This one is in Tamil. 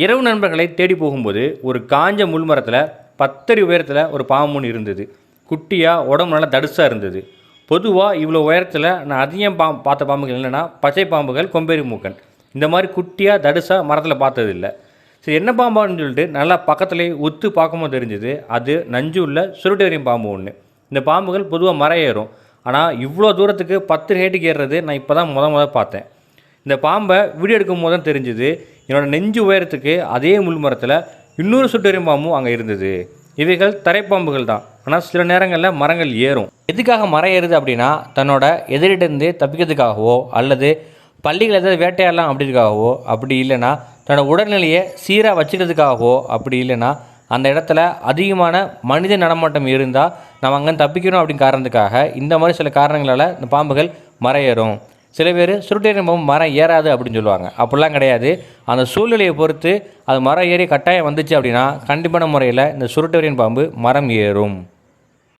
இரவு நண்பர்களை தேடி போகும்போது ஒரு காஞ்ச முள்மரத்தில் பத்தடி உயரத்தில் ஒரு பாம்பு ஒன்று இருந்தது. குட்டியாக உடம்பு நல்லா தடுசாக இருந்தது. பொதுவாக இவ்வளோ உயரத்தில் நான் அதிகம் பா பார்த்த பாம்புகள் என்னென்னா பச்சை பாம்புகள் கொம்பேரி மூக்கன். இந்த மாதிரி குட்டியாக தடுசாக மரத்தில் பார்த்ததில்ல. சரி என்ன பாம்பான்னு சொல்லிட்டு நல்லா பக்கத்துலேயே உத்து பார்க்கும்போது தெரிஞ்சுது அது நஞ்சு உள்ள சுருட்டேரியம் பாம்பு ஒன்று இந்த பாம்புகள் பொதுவாக மரம் ஏறும். ஆனால் இவ்வளோ தூரத்துக்கு பத்து ஹேட்டுக்கு ஏறுறது நான் இப்போ தான் முத முத பார்த்தேன். இந்த பாம்பை வீடியோ எடுக்கும் போது தான் தெரிஞ்சுது. என்னோட நெஞ்சு உயரத்துக்கு அதே முள் மரத்தில் இன்னொரு சுட்டெரியும் பாம்பும் அங்கே இருந்தது. இவைகள் தரைப்பாம்புகள் தான். ஆனால் சில நேரங்களில் மரங்கள் ஏறும். எதுக்காக மரம் ஏறுது அப்படின்னா தன்னோட எதிரிட்டிருந்து தப்பிக்கிறதுக்காகவோ அல்லது பள்ளிகள் எதாவது வேட்டையாடலாம் அப்படிங்கிறதுக்காகவோ அப்படி இல்லைன்னா தன்னோட உடல்நிலையை சீராக வச்சுக்கிறதுக்காகவோ அப்படி இல்லைன்னா அந்த இடத்துல அதிகமான மனித நடமாட்டம் இருந்தால் நம்ம அங்கே தப்பிக்கணும் அப்படின்னு காரணத்துக்காக இந்த மாதிரி சில காரணங்களால் இந்த பாம்புகள் மரம் ஏறும். சில பேர் சுருட்டேரியம் பாம்பு மரம் ஏறாது அப்படின்னு சொல்லுவாங்க. அப்படிலாம் கிடையாது. அந்த சூழ்நிலையை பொறுத்து அது மரம் ஏறி கட்டாயம் வந்துச்சு அப்படின்னா கண்டிப்பான முறையில் இந்த சுருட்டேரியின் பாம்பு மரம் ஏறும்.